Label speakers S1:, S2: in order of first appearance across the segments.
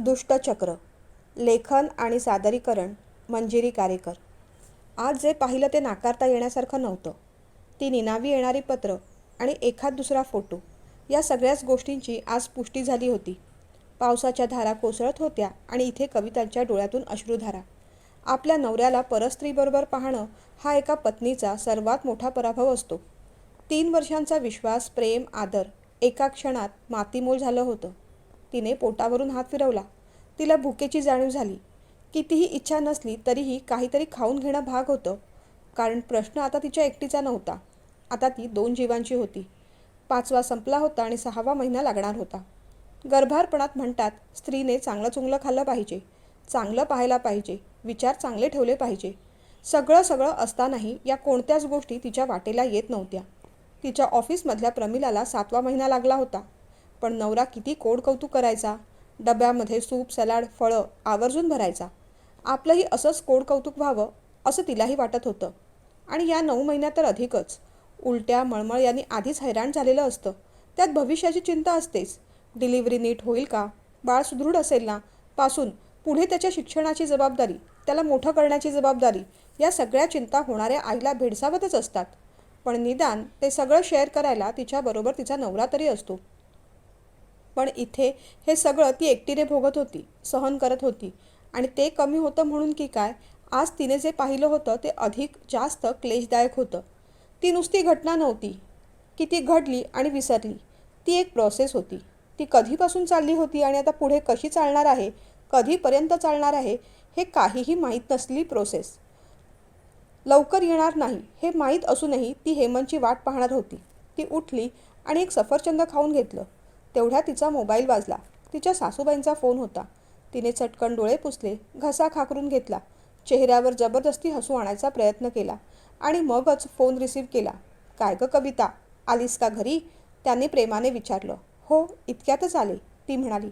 S1: दुष्टचक्र लेखन आणि सादरीकरण मंजिरी कारेकर. आज जे पाहिलं ते नाकारता येण्यासारखं नव्हतं. ती निनावी येणारी पत्र आणि एखाद दुसरा फोटो या सगळ्याच गोष्टींची आज पुष्टी झाली होती. पावसाच्या धारा कोसळत होत्या आणि इथे कवितांच्या डोळ्यातून अश्रुधारा. आपल्या नवऱ्याला परस्त्रीबरोबर पाहणं हा एका पत्नीचा सर्वात मोठा पराभव असतो. तीन वर्षांचा विश्वास प्रेम आदर एका क्षणात मातीमोल झालं होतं. तिने पोटावरून हात फिरवला. तिला भुकेची जाणीव झाली. कितीही इच्छा नसली तरीही काहीतरी खाऊन घेणं भाग होतं. कारण प्रश्न आता तिच्या एकटीचा नव्हता. आता ती दोन जीवांची होती. पाचवा संपला होता आणि सहावा महिना लागणार होता. गर्भारपणात म्हणतात स्त्रीने चांगलं चुंगलं खाल्लं पाहिजे. चांगलं पाहायला पाहिजे. विचार चांगले ठेवले पाहिजे. सगळं सगळं असतानाही या कोणत्याच गोष्टी तिच्या वाटेला येत नव्हत्या. तिच्या ऑफिसमधल्या प्रमिलाला सातवा महिना लागला होता. पण नवरा किती कोड कौतुक करायचा? डब्यामध्ये सूप सलाड फळं आवर्जून भरायचा. आपलंही असंच कोड कौतुक व्हावं असं तिलाही वाटत होतं. आणि या नऊ महिन्यात तर अधिकच. उलट्या मळमळ यांनी आधीच हैराण झालेलं असतं. त्यात भविष्याची चिंता असतेच. डिलिव्हरी नीट होईल का? बाळ सुदृढ असेल ना? पासून पुढे त्याच्या शिक्षणाची जबाबदारी त्याला मोठं करण्याची जबाबदारी या सगळ्या चिंता होणाऱ्या आईला भेडसावतच असतात. पण निदान ते सगळं शेअर करायला तिच्याबरोबर तिचा नवरा तरी असतो. पण इथे हे सगळं ती एकटीने भोगत होती सहन करत होती. आणि ते कमी होतं म्हणून की काय आज तिने जे पाहिलं होतं ते अधिक जास्त क्लेशदायक होतं. ती नुसती घटना नव्हती की ती घडली आणि विसरली. ती एक प्रोसेस होती. ती कधीपासून चालली होती आणि आता पुढे कशी चालणार आहे कधीपर्यंत चालणार आहे हे काहीही माहीत नसली प्रोसेस लवकर येणार नाही हे माहीत असूनही ती हेमंतची वाट पाहणार होती. ती उठली आणि एक सफरचंद खाऊन घेतलं. तेवढ्या तिचा मोबाईल वाजला. तिच्या सासूबाईंचा फोन होता. तिने चटकन डोळे पुसले घसा खाकरून घेतला. चेहऱ्यावर जबरदस्ती हसू आणायचा प्रयत्न केला आणि मगच फोन रिसीव केला. काय ग कविता आलीस का घरी? त्याने प्रेमाने विचारलं. हो इतक्यातच आले ती म्हणाली.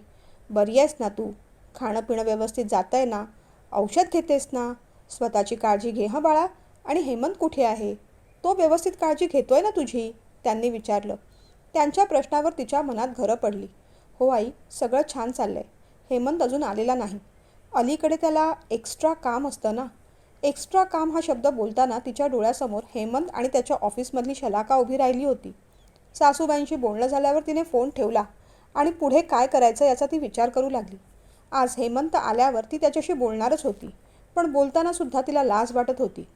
S1: बरी आहेस ना तू? खाणं पिणं व्यवस्थित जात आहे ना? औषध घेतेस ना? स्वतःची काळजी घे हं बाळा. आणि हेमंत कुठे आहे? तो व्यवस्थित काळजी घेतोय ना तुझी? त्यांनी विचारलं. त्यांच्या प्रश्नावर तिच्या मनात घरं पडली. हो आई सगळं छान चाललंय. हेमंत अजून आलेला नाही. अलीकडे त्याला एक्स्ट्रा काम असतं ना? एक्स्ट्रा काम हा शब्द बोलताना तिच्या डोळ्यासमोर हेमंत आणि त्याच्या ऑफिसमधली शलाका उभी राहिली होती. सासूबाईंशी बोलणं झाल्यावर तिने फोन ठेवला आणि पुढे काय करायचं याचा ती विचार करू लागली. आज हेमंत आल्यावर ती त्याच्याशी बोलणारच होती पण बोलताना सुद्धा तिला लाज वाटत होती.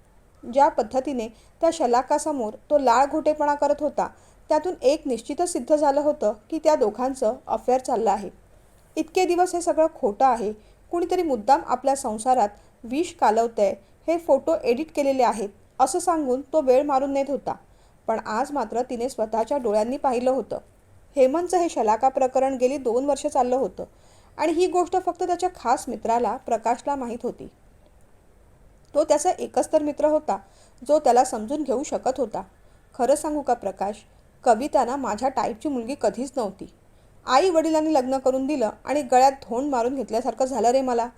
S1: ज्या पद्धतीने त्या शलाकासमोर तो लाळ घोटेपणा करत होता त्यातून एक निश्चितच सिद्ध झालं होतं की त्या दोघांचं अफेअर चाललं आहे. इतके दिवस हे सगळं खोटं आहे. कुणीतरी मुद्दाम आपल्या संसारात विष कालवतंय. हे फोटो एडिट केलेले आहेत असं सांगून तो वेळ मारून नेत होता. पण आज मात्र तिने स्वतःच्या डोळ्यांनी पाहिलं होतं. हेमंतचं हे शलाका प्रकरण गेली दोन वर्ष चाललं होतं. आणि ही गोष्ट फक्त त्याच्या खास मित्राला प्रकाशला माहीत होती. तो त्याचा एकच तर मित्र होता जो त्याला समजून घेऊ शकत होता. खरं सांगू का प्रकाश? कविताना माझ्या टाईपची मुलगी कधीच नव्हती. आई वडिलांनी लग्न करून दिलं आणि गळ्यात धोंड मारून घेतल्यासारखं झालं रे मला.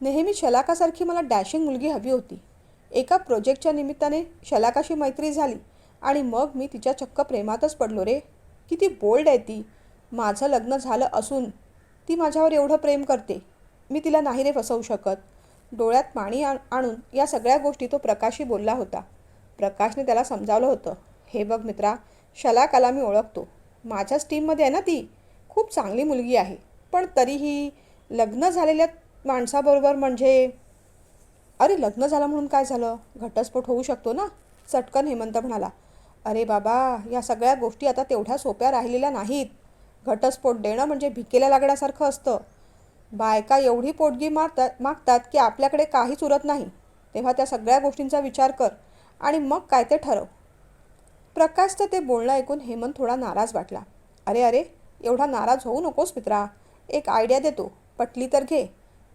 S1: नेहमी शलाकासारखी मला डॅशिंग मुलगी हवी होती. एका प्रोजेक्टच्या निमित्ताने शलाकाशी मैत्री झाली आणि मग मी तिच्या चक्क प्रेमातच पडलो रे. किती बोल्ड आहे ती. माझं लग्न झालं असून ती माझ्यावर एवढं प्रेम करते. मी तिला नाही रे फसवू शकत. डोळ्यात पाणी आण आणून या सगळ्या गोष्टी तो प्रकाशी बोलला होता. प्रकाशने त्याला समजावलं होतं. हे बघ मित्रा शलाकाला मी ओळखतो. माझ्याच टीममध्ये आहे ना ती? खूप चांगली मुलगी आहे. पण तरीही लग्न झालेल्या माणसाबरोबर म्हणजे अरे लग्न झालं म्हणून काय झालं? घटस्फोट होऊ शकतो ना? चटकन हेमंत म्हणाला. अरे बाबा या सगळ्या गोष्टी आता तेवढ्या सोप्या राहिलेल्या नाहीत. घटस्फोट देणं म्हणजे भिकेला लागण्यासारखं असतं. बायका एवढी पोटगी मारतात मागतात की आपल्याकडे काहीच उरत नाही. तेव्हा त्या सगळ्या गोष्टींचा विचार कर आणि मग काय ते ठरव. प्रकाशचं ते बोलणं ऐकून हेमंत थोडा नाराज वाटला. अरे अरे एवढा नाराज होऊ नकोस मित्रा. एक आयडिया देतो. पटली तर घे.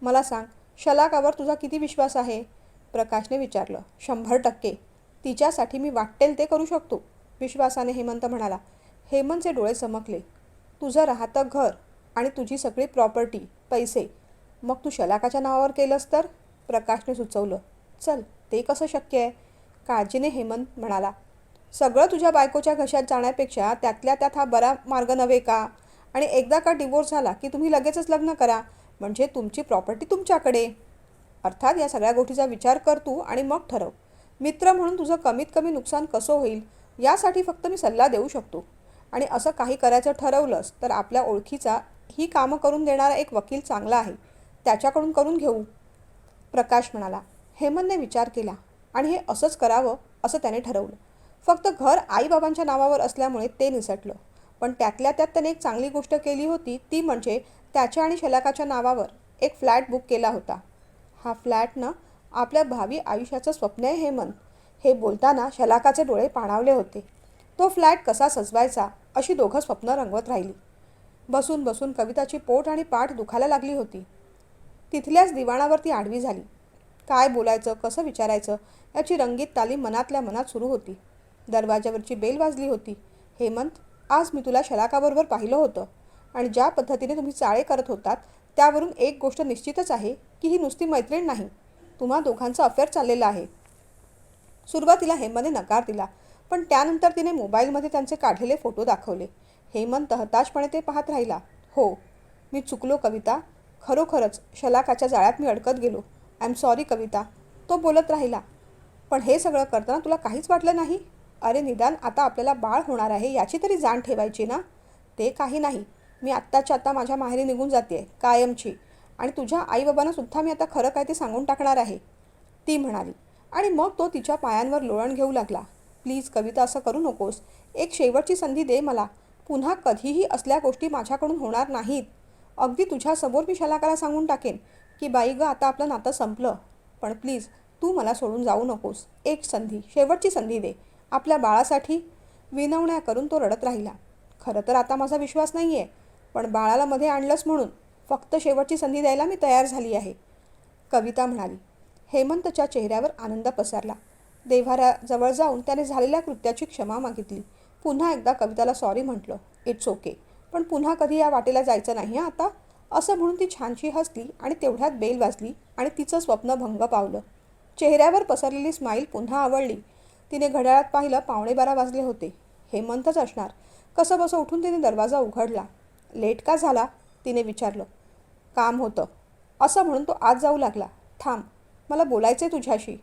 S1: मला सांग शलाकावर तुझा किती विश्वास आहे? प्रकाशने विचारलं. शंभर टक्के. तिच्यासाठी मी वाटेल ते करू शकतो. विश्वासाने हेमंत म्हणाला. हेमंतचे डोळे चमकले. तुझं राहतं घर आणि तुझी सगळी प्रॉपर्टी पैसे. मग तू शलाकाच्या नावावर केलंस तर? प्रकाशने सुचवलं. चल ते कसं शक्य आहे? काळजीने हेमंत म्हणाला. सगळं तुझ्या बायकोच्या घशात जाण्यापेक्षा त्यातल्या त्यात हा बरा मार्ग नव्हे का? आणि एकदा का डिवोर्स झाला की तुम्ही लगेचच लग्न करा? म्हणजे तुमची प्रॉपर्टी तुमच्याकडे. अर्थात या सगळ्या गोष्टीचा विचार कर तू आणि मग ठरव. मित्र म्हणून तुझं कमीत कमी नुकसान कसं होईल यासाठी फक्त मी सल्ला देऊ शकतो. आणि असं काही करायचं ठरवलंस तर आपल्या ओळखीचा ही कामं करून देणारा एक वकील चांगला आहे. त्याच्याकडून करून घेऊ. प्रकाश म्हणाला हेमनने विचार केला आणि हे असंच करावं असं त्याने ठरवलं. फक्त घर आईबाबांच्या नावावर असल्यामुळे ते निसटलं. पण त्यातल्या त्यात त्याने एक चांगली गोष्ट केली होती ती म्हणजे त्याच्या आणि शलाकाच्या नावावर एक फ्लॅट बुक केला होता. हा फ्लॅट ना आपल्या भावी आयुष्याचं स्वप्न आहे हे मन हे बोलताना शलाकाचे डोळे पाणावले होते. तो फ्लॅट कसा सजवायचा अशी दोघं स्वप्न रंगवत राहिली. बसून बसून कविताची पोट आणि पाठ दुखायला लागली होती. तिथल्याच दिवाणावर ती आडवी झाली. काय बोलायचं कसं विचारायचं याची रंगीत तालीम मनातल्या मनात सुरू होती. दरवाजावरची बेल वाजली होती. हेमंत आज मी तुला शलाकाबरोबर पाहिलं होतं आणि ज्या पद्धतीने तुम्ही चाळे करत होतात त्यावरून एक गोष्ट निश्चितच आहे की ही नुसती मैत्रीण नाही. तुम्हा दोघांचं अफेअर चाललेलं आहे. सुरुवातीला हेमंतने नकार दिला पण त्यानंतर तिने मोबाईलमध्ये त्यांचे काढलेले फोटो दाखवले. हेमंत हताशपणे ते पाहत राहिला हो मी चुकलो कविता. खरोखरच शलाकाच्या जाळ्यात मी अडकत गेलो. I am sorry Kavita. तो बोलत राहिला पण हे सगळं करताना तुला काहीच वाटलं नाही? अरे निदान आता आपल्याला बाळ होणार आहे याची तरी जाण ठेवायची ना? ते काही नाही. मी आत्ताच्या आत्ता माझ्या माहेरी निघून जाते कायमची. आणि तुझ्या आईबाबांनासुद्धा मी आता खरं काय ते सांगून टाकणार आहे. ती म्हणाली. आणि मग तो तिच्या पायांवर लोळण घेऊ लागला. प्लीज कविता असं करू नकोस. एक शेवटची संधी दे मला. पुन्हा कधीही असल्या गोष्टी माझ्याकडून होणार नाहीत. अगदी तुझ्यासमोर मी शलाकाला सांगून टाकेन की बाई गं आता आपलं नातं संपलं. पण प्लीज तू मला सोडून जाऊ नकोस. एक संधी शेवटची संधी दे. आपल्या बाळासाठी विनवण्या करून तो रडत राहिला. खरं तर आता माझा विश्वास नाही आहे पण बाळाला मध्ये आणलंच म्हणून फक्त शेवटची संधी द्यायला मी तयार झाली आहे. कविता म्हणाली हेमंतच्या चेहऱ्यावर आनंद पसरला. देव्हाऱ्याजवळ जाऊन त्याने झालेल्या कृत्याची क्षमा मागितली. पुन्हा एकदा कविताला सॉरी म्हटलं इट्स ओके पण पुन्हा कधी या वाटेला जायचं नाही आता? असं म्हणून ती छानशी हसली आणि तेवढ्यात बेल वाजली आणि तिचं स्वप्न भंग पावलं. चेहऱ्यावर पसरलेली स्माईल पुन्हा आवडली. तिने घड्याळात पाहिलं पावणे बारा वाजले होते. हेमंतच असणार. कसं बसं उठून तिने दरवाजा उघडला. लेट का झाला? तिने विचारलं. काम होतं. असं म्हणून तो आज जाऊ लागला. थांब मला बोलायचं आहे तुझ्याशी.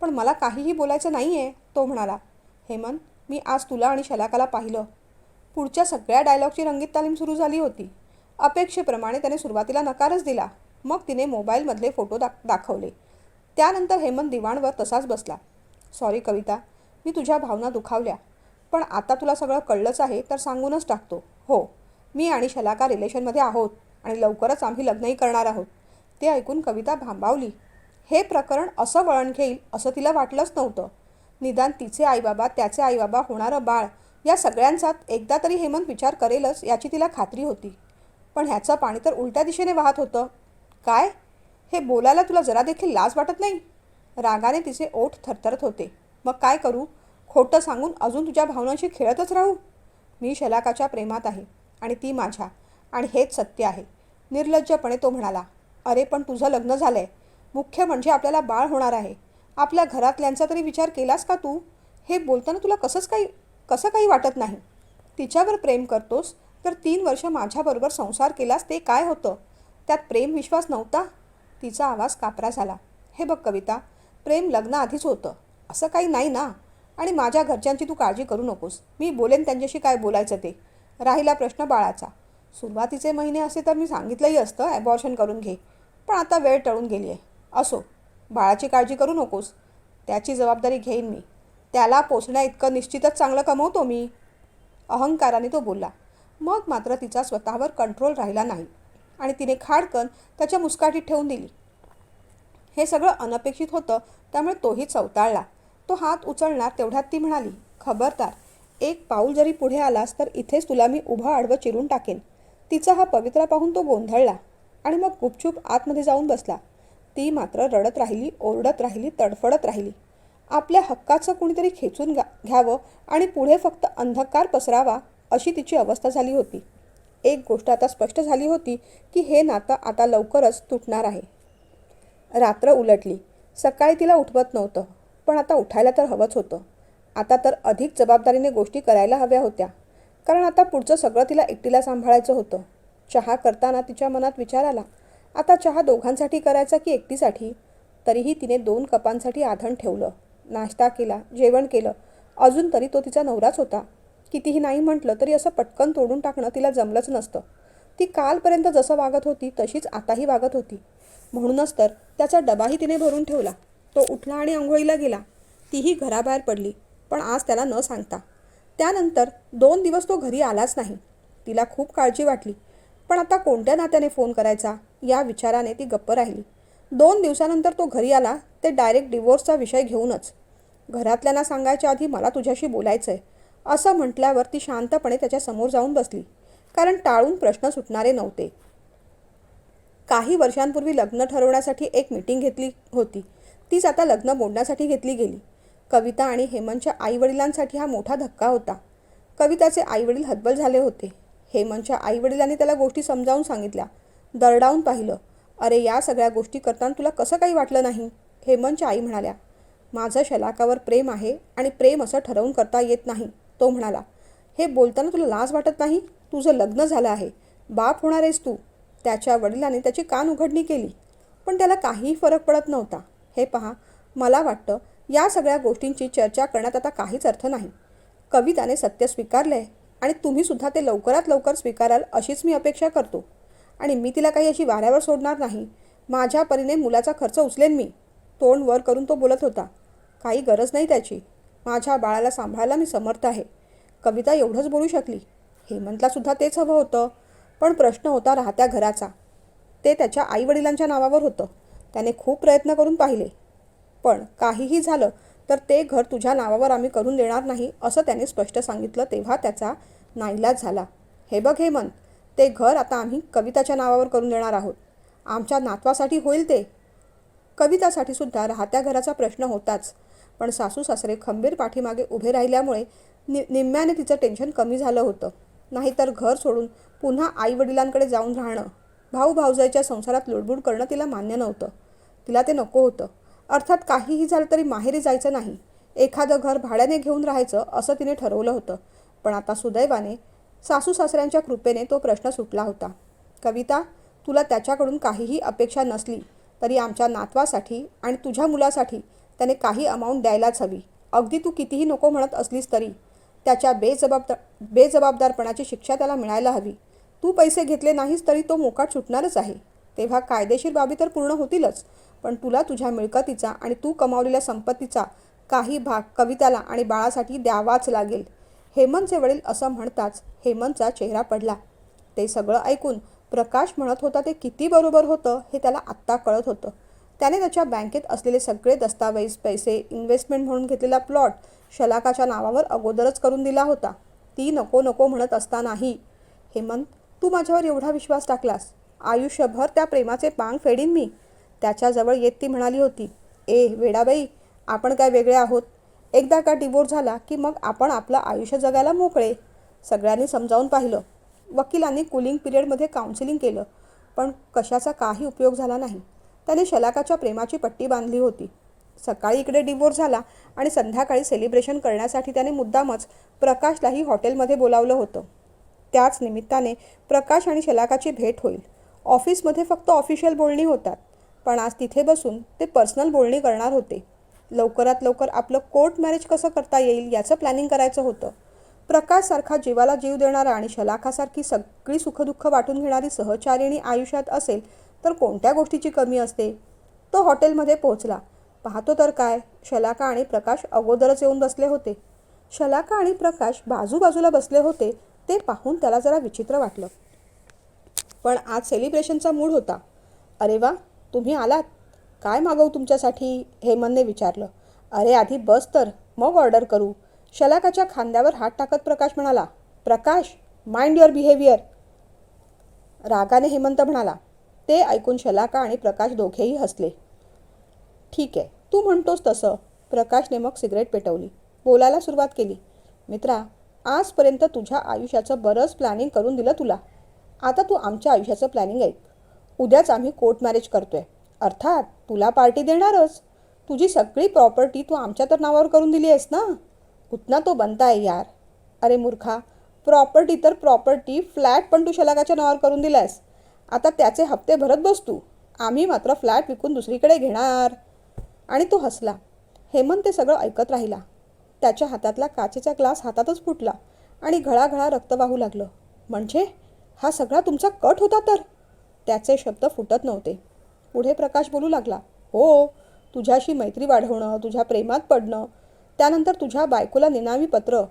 S1: पण मला काहीही बोलायचं नाही आहे तो म्हणाला. हेमंत मी आज तुला आणि शलाकाला पाहिलं. पुढच्या सगळ्या डायलॉगची रंगीत तालीम सुरू झाली होती. अपेक्षेप्रमाणे त्याने सुरुवातीला नकारच दिला. मग तिने मोबाईलमधले फोटो दाख दाखवले. त्यानंतर हेमंत दिवाणवर तसाच बसला. सॉरी कविता. मी तुझ्या भावना दुखावल्या. पण आता तुला सगळं कळलंच आहे तर सांगूनच टाकतो. हो मी आणि शलाका रिलेशनमध्ये आहोत आणि लवकरच आम्ही लग्नही करणार आहोत. ते ऐकून कविता भांबावली. हे प्रकरण असं वळण घेईल असं तिला वाटलंच नव्हतं. निदान तिचे आईबाबा त्याचे आईबाबा होणारं बाळ या सगळ्यांचात एकदा तरी हेमंत विचार करेलच याची तिला खात्री होती. पण ह्याचं पाणी तर उलट्या दिशेने वाहत होतं. काय? हे बोलायला तुला जरा देखील लाज वाटत नाही? रागाने तिचे ओठ थरथरत होते. मग काय करू? खोटं सांगून अजून तुझ्या भावनांशी खेळतच राहू? मी शलाकाच्या प्रेमात आहे आणि ती माझ्या. आणि हेच सत्य आहे. निर्लज्जपणे तो म्हणाला अरे पण तुझं लग्न झालं आहे मुख्य म्हणजे आपल्याला बाळ होणार आहे. आपल्या घरातल्यांचा तरी विचार केलास का तू? हे बोलताना तुला कसंच काही कसं काही वाटत नाही. तिच्यावर प्रेम करतोस तर तीन वर्ष माझ्याबरोबर संसार केलास ते काय होतं? त्यात प्रेम विश्वास नव्हता? तिचा आवाज कापरा झाला. हे बघ कविता प्रेम लग्नाआधीच होतं. असं काही नाही ना? आणि माझ्या घरच्यांची तू काळजी करू नकोस. मी बोलेन त्यांच्याशी काय बोलायचं ते. राहिला प्रश्न बाळाचा. सुरुवातीचे महिने असे तर मी सांगितलंही असतं ॲबॉर्शन करून घे. पण आता वेळ टळून गेली आहे असो. बाळाची काळजी करू नकोस. त्याची जबाबदारी घेईन मी. त्याला पोचण्या इतकं निश्चितच चांगलं कमवतो मी. अहंकाराने तो बोलला. मग मात्र तिचा स्वतःवर कंट्रोल राहिला नाही. आणि तिने खाडकन त्याच्या मुस्काटीत ठेवून दिली. हे सगळं अनपेक्षित होतं त्यामुळे तोही चवताळला तो हात उचलणार तेवढ्यात ती म्हणाली खबरदार एक पाऊल जरी पुढे आलास तर इथेच तुला मी उभं आडवं चिरून टाकेन. तिचा हा पवित्रा पाहून तो गोंधळला आणि मग गुपचूप आतमध्ये जाऊन बसला. ती मात्र रडत राहिली ओरडत राहिली तडफडत राहिली. आपल्या हक्काचं कुणीतरी खेचून घ्या घ्यावं आणि पुढे फक्त अंधकार पसरावा अशी तिची अवस्था झाली होती. एक गोष्ट आता स्पष्ट झाली होती की हे नातं आता लवकरच तुटणार आहे. रात्र उलटली. सकाळी तिला उठवत नव्हतं पण आता उठायला तर हवंच होतं. आता तर अधिक जबाबदारीने गोष्टी करायला हव्या होत्या. कारण आता पुढचं सगळं तिला एकटीला सांभाळायचं होतं. चहा करताना तिच्या मनात विचार आला आता चहा दोघांसाठी करायचा की एकटीसाठी? तरीही तिने दोन कपांसाठी आधण ठेवलं नाश्ता केला जेवण केलं. अजून तरी तो तिचा नवराच होता. कितीही नाही म्हटलं तरी असं पटकन तोडून टाकणं तिला जमलंच नसतं. ती कालपर्यंत जसं वागत होती तशीच आताही वागत होती. म्हणूनच तर त्याचा डबाही तिने भरून ठेवला. तो उठला आणि आंघोळीला गेला. तीही घराबाहेर पडली पण आज त्याला न सांगता. त्यानंतर दोन दिवस तो घरी आलाच नाही. तिला खूप काळजी वाटली. पण आता कोणत्या नात्याने फोन करायचा या विचाराने ती गप्प राहिली. दोन दिवसानंतर तो घरी आला ते डायरेक्ट डिवोर्सचा विषय घेऊनच. घरातल्यांना सांगायच्या आधी मला तुझ्याशी बोलायचं आहे असं म्हटल्यावर ती शांतपणे त्याच्यासमोर जाऊन बसली. कारण टाळून प्रश्न सुटणारे नव्हते. काही वर्षांपूर्वी लग्न ठरवण्यासाठी एक मीटिंग घेतली होती. तीच आता लग्न मोडण्यासाठी घेतली गेली. कविता आणि हेमंतच्या आईवडिलांसाठी हा मोठा धक्का होता. कविताचे आईवडील हतबल झाले होते. हेमंतच्या आईवडिलांनी त्याला गोष्टी समजावून सांगितल्या. दरडावून पाहिलं अरे या सगळ्या गोष्टी करताना तुला कसं काही वाटलं नाही? हेमंतच्या आई म्हणाल्या माझं शलाकावर प्रेम आहे आणि प्रेम असं ठरवून करता येत नाही. तो म्हणाला हे बोलताना तुला लाज वाटत नाही? तुझं लग्न झालं आहे. बाप होणार आहेस तू. त्याच्या वडिलांनी त्याची कान उघडणी केली. पण त्याला काहीही फरक पडत नव्हता. हे पहा मला वाटतं या सगळ्या गोष्टींची चर्चा करण्यात आता काहीच अर्थ नाही. कविताने सत्य स्वीकारलंय आणि तुम्हीसुद्धा ते लवकरात लवकर स्वीकाराल अशीच मी अपेक्षा करतो. आणि मी तिला काही अशी वाऱ्यावर सोडणार नाही. माझ्या परीने मुलाचा खर्च उचलेन मी. तोंड वर करून तो बोलत होता काही गरज नाही त्याची. माझ्या बाळाला सांभाळायला मी समर्थ आहे. कविता एवढंच बोलू शकली. हेमंतलासुद्धा तेच हवं होतं. पण प्रश्न होता राहत्या घराचा. ते त्याच्या आईवडिलांच्या नावावर होतं. त्याने खूप प्रयत्न करून पाहिले. पण काहीही झालं तर ते घर तुझ्या नावावर आम्ही करून देणार नाही असं त्याने स्पष्ट सांगितलं तेव्हा त्याचा नाईलाज झाला. हे बघ हेमंत ते घर आता आम्ही कविताच्या नावावर करून देणार आहोत. आमच्या नातवासाठी होईल ते. कवितासाठी सुद्धा राहत्या घराचा प्रश्न होताच. पण सासू सासरे खंबीर पाठीमागे उभे राहिल्यामुळे नि निम्म्याने तिचं टेन्शन कमी झालं होतं. नाहीतर घर सोडून पुन्हा आईवडिलांकडे जाऊन राहणं. भाऊ भाऊजाईच्या संसारात लुडबुड करणं तिला मान्य नव्हतं. तिला ते नको होतं. अर्थात काहीही झालं तरी माहेरी जायचं नाही. एखादं घर भाड्याने घेऊन राहायचं असं तिने ठरवलं होतं. पण आता सुदैवाने सासू सासऱ्यांच्या कृपेने तो प्रश्न सुटला होता. कविता तुला त्याच्याकडून काहीही अपेक्षा नसली तरी आमच्या नातवासाठी आणि तुझ्या मुलासाठी त्याने काही अमाऊंट द्यायलाच हवी. अगदी तू कितीही नको म्हणत असलीस तरी त्याच्या बेजबाबदार बेजबाबदारपणाची शिक्षा त्याला मिळायला हवी. तू पैसे घेतले नाहीस तरी तो मोकाट सुटणारच आहे. तेव्हा कायदेशीर बाबी तर पूर्ण होतीलच पण तुला तुझ्या मिळकतीचा आणि तू कमावलेल्या संपत्तीचा काही भाग कविताला आणि बाळासाठी द्यावाच लागेल. हेमंतचे वडील असं म्हणताच हेमंतचा चेहरा पडला. ते सगळं ऐकून प्रकाश म्हणत होता ते किती बरोबर होतं हे त्याला आत्ता कळत होतं. त्याने त्याच्या बँकेत असलेले सगळे दस्तावेज पैसे इन्व्हेस्टमेंट म्हणून घेतलेला प्लॉट शलाकाच्या नावावर अगोदरच करून दिला होता. ती नको नको म्हणत असतानाही हेमंत तू माझ्यावर एवढा विश्वास टाकलास? आयुष्यभर त्या प्रेमाचे पांग फेडीन मी? त्याच्याजवळ येत ती म्हणाली होती ए वेडाबाई आपण काय वेगळे आहोत? एकदा का डिवोर्स झाला की मग आपण आपलं आयुष्य जगायला मोकळे? सगळ्यांनी समजावून पाहिलं. वकिलांनी कुलिंग पिरियडमध्ये काउन्सिलिंग केलं पण कशाचा काही उपयोग झाला नाही. त्याने शलाकाच्या प्रेमाची पट्टी बांधली होती. सकाळी इकडे डिवोर्स झाला आणि संध्याकाळी सेलिब्रेशन करण्यासाठी त्याने मुद्दामच प्रकाशलाही हॉटेलमध्ये बोलावलं होतं. त्याच निमित्ताने प्रकाश आणि शलाकाची भेट होईल. ऑफिसमध्ये फक्त ऑफिशियल बोलणी होतात पण आज तिथे बसून ते पर्सनल बोलणी करणार होते. लवकरात लवकर आपलं कोर्ट मॅरेज कसं करता येईल याचं प्लॅनिंग करायचं होतं. प्रकाशसारखा जीवाला जीव देणारा आणि शलाखासारखी सगळी सुखदुःख वाटून घेणारी सहचारिणी आयुष्यात असेल तर कोणत्या गोष्टीची कमी असते? तो हॉटेलमध्ये पोहोचला. पाहतो तर काय? शलाका आणि प्रकाश अगोदरच येऊन बसले होते. शलाका आणि प्रकाश बाजूबाजूला बसले होते ते पाहून त्याला जरा विचित्र वाटलं. पण आज सेलिब्रेशनचा मूड होता. अरे वा तुम्ही आलात. काय मागवू तुमच्यासाठी? हेमनने विचारलं. अरे आधी बस तर मग ऑर्डर करू. शलाकाच्या खांद्यावर हात टाकत प्रकाश म्हणाला प्रकाश माइंड युअर बिहेवियर. रागाने हेमंत म्हणाला ते ऐकून शलाका आणि प्रकाश दोघेही हसले. ठीक आहे तू म्हणतोस तसं. प्रकाशने मग सिगरेट पेटवली. बोलायला सुरुवात केली. मित्रा आजपर्यंत तुझ्या आयुष्याचं बरंच प्लॅनिंग करून दिलं तुला. आता तू आमच्या आयुष्याचं प्लॅनिंग ऐक. उद्याच आम्ही कोर्ट मॅरेज करतोय. अर्थात तुला पार्टी देणारच. तुझी सगळी प्रॉपर्टी तू आमच्या तर नावावर करून दिली आहेस ना? उतना तो बनता आहे यार. अरे मूर्खा प्रॉपर्टी तर प्रॉपर्टी फ्लॅट पण तू शलाकाच्या नावावर करून दिलायस. आता त्याचे हप्ते भरत बस तू. आम्ही मात्र फ्लॅट विकून दुसरीकडे घेणार. आणि तो हसला. हेमंत ते सगळं ऐकत राहिला. त्याच्या हातातला काचेचा ग्लास हातातच फुटला आणि घळाघळा रक्त वाहू लागलं. म्हणजे? हा सगळा तुमचा कट होता तर? त्याचे शब्द फुटत नव्हते. पुढे प्रकाश बोलू लागला. हो तुझ्याशी मैत्री वाढवणं तुझ्या प्रेमात पडणं त्यानंतर तुझ्या बायकोला निनावी पत्र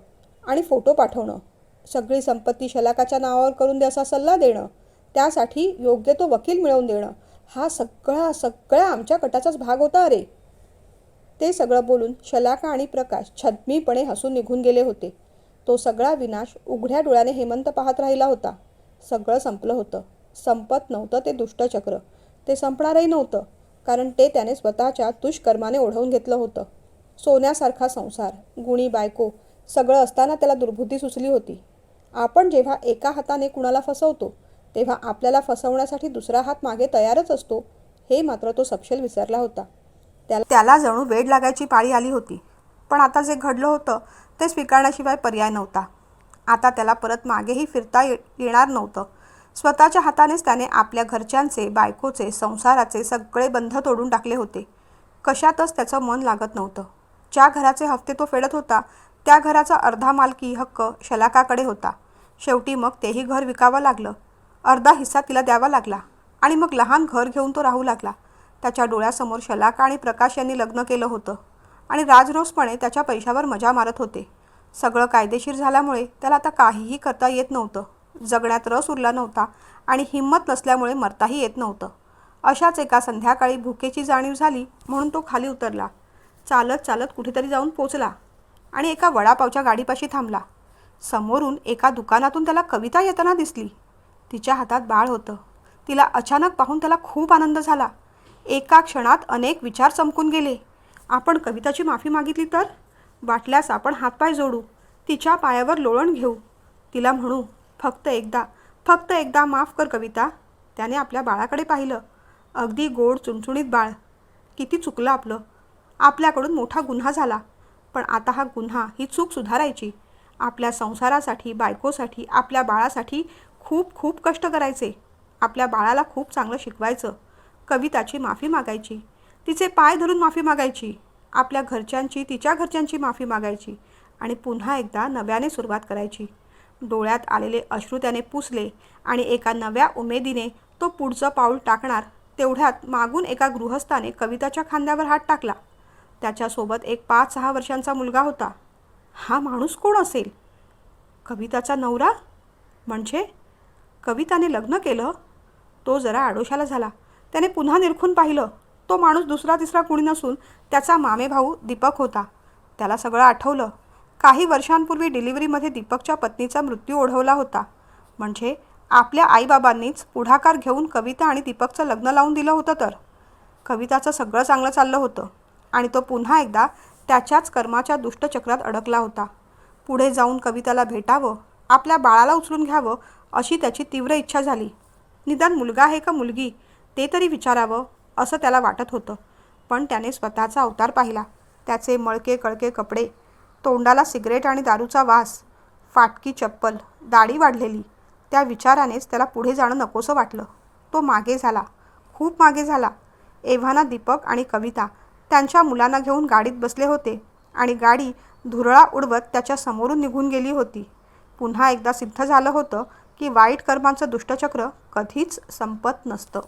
S1: आणि फोटो पाठवणं सगळी संपत्ती शलाकाच्या नावावर करून दे असा सल्ला देणं त्यासाठी योग्य तो वकील मिळवून देणं. हा सगळा सगळा आमच्या कटाचाच भाग होता अरे ते सगळं बोलून शलाका आणि प्रकाश छद्मीपणे हसून निघून गेले होते. तो सगळा विनाश उघड्या डोळ्याने हेमंत पाहत राहिला होता. सगळं संपलं होतं. संपत नव्हतं ते दुष्टचक्र ते संपणारही नव्हतं कारण ते त्याने स्वतःच्या दुष्कर्माने ओढवून घेतलं होतं. सोन्यासारखा संसार गुणी बायको सगळं असताना त्याला दुर्बुद्धी सुचली होती. आपण जेव्हा एका हाताने कुणाला फसवतो तेव्हा आपल्याला फसवण्यासाठी दुसरा हात मागे तयारच असतो हे मात्र तो सपशेल विसरला होता. त्याला त्याला जणू वेड लागायची पाळी आली होती पण आता जे घडलं होतं ते स्वीकारण्याशिवाय पर्याय नव्हता. आता त्याला परत मागेही फिरता ये येणार नव्हतं. स्वतःच्या हातानेच त्याने आपल्या घरच्यांचे बायकोचे संसाराचे सगळे बंध तोडून टाकले होते. कशातच त्याचं मन लागत नव्हतं. ज्या घराचे हफ्ते तो फेडत होता त्या घराचा अर्धा मालकी हक्क शलाकाकडे होता. शेवटी मग तेही घर विकावं लागलं. अर्धा हिस्सा तिला द्यावा लागला आणि मग लहान घर घेऊन तो राहू लागला. त्याच्या डोळ्यासमोर शलाका आणि प्रकाश यांनी लग्न केलं होतं आणि राजरोसपणे त्याच्या पैशावर मजा मारत होते. सगळं कायदेशीर झाल्यामुळे त्याला आता काहीही करता येत नव्हतं. जगण्यात रस उरला नव्हता आणि हिंमत नसल्यामुळे मरताही येत नव्हतं. अशाच एका संध्याकाळी भुकेची जाणीव झाली म्हणून तो खाली उतरला. चालत चालत कुठेतरी जाऊन पोचला आणि एका वडापावच्या गाडीपाशी थांबला. समोरून एका दुकानातून त्याला कविता येताना दिसली. तिच्या हातात बाळ होतं. तिला अचानक पाहून त्याला खूप आनंद झाला. एका क्षणात अनेक विचार चमकून गेले. आपण कविताची माफी मागितली तर? वाटल्यास आपण हातपाय जोडू तिच्या पायावर लोळण घेऊ. तिला म्हणू फक्त एकदा फक्त एकदा माफ कर कविता. त्याने आपल्या बाळाकडे पाहिलं. अगदी गोड चुणचुणीत बाळ. किती चुकलं आपलं. आपल्याकडून मोठा गुन्हा झाला. पण आता हा गुन्हा ही चूक सुधारायची. आपल्या संसारासाठी बायकोसाठी आपल्या बाळासाठी खूप खूप कष्ट करायचे. आपल्या बाळाला खूप चांगलं शिकवायचं. कविताची माफी मागायची. तिचे पाय धरून माफी मागायची. आपल्या घरच्यांची तिच्या घरच्यांची माफी मागायची. आणि पुन्हा एकदा नव्याने सुरुवात करायची. डोळ्यात आलेले अश्रू त्याने पुसले आणि एका नव्या उमेदीने तो पुढचं पाऊल टाकणार तेवढ्यात मागून एका गृहस्थाने कविताच्या खांद्यावर हात टाकला. त्याच्यासोबत एक पाच सहा वर्षांचा मुलगा होता. हा माणूस कोण असेल? कविताचा नवरा? म्हणजे कविताने लग्न केलं तो जरा आडोशाला झाला. त्याने पुन्हा निरखून पाहिलं तो माणूस दुसरा तिसरा कुणी नसून त्याचा मामेभाऊ दीपक होता. त्याला सगळं आठवलं. काही वर्षांपूर्वी डिलिव्हरीमध्ये दीपकच्या पत्नीचा मृत्यू ओढवला होता. म्हणजे आपल्या आईबाबांनीच पुढाकार घेऊन कविता आणि दीपकचं लग्न लावून दिलं होतं तर. कविताचं सगळं चांगलं चाललं होतं आणि तो पुन्हा एकदा त्याच्याच कर्माच्या दुष्टचक्रात अडकला होता. पुढे जाऊन कविताला भेटावं आपल्या बाळाला उचलून घ्यावं अशी त्याची तीव्र इच्छा झाली. निदान मुलगा आहे का मुलगी? ते तरी विचारावं असं त्याला वाटत होतं. पण त्याने स्वतःचा अवतार पाहिला. त्याचे मळके कळके कपडे तोंडाला सिगरेट आणि दारूचा वास फाटकी चप्पल दाढी वाढलेली त्या विचारानेच त्याला पुढे जाणं नकोसं वाटलं. तो मागे झाला खूप मागे झाला. एव्हाना दीपक आणि कविता त्यांच्या मुलांना घेऊन गाडीत बसले होते आणि गाडी धुरळा उडवत त्याच्या समोरून निघून गेली होती. पुन्हा एकदा सिद्ध झालं होतं की वाईट कर्मांचं दुष्टचक्र कधीच संपत नसतं.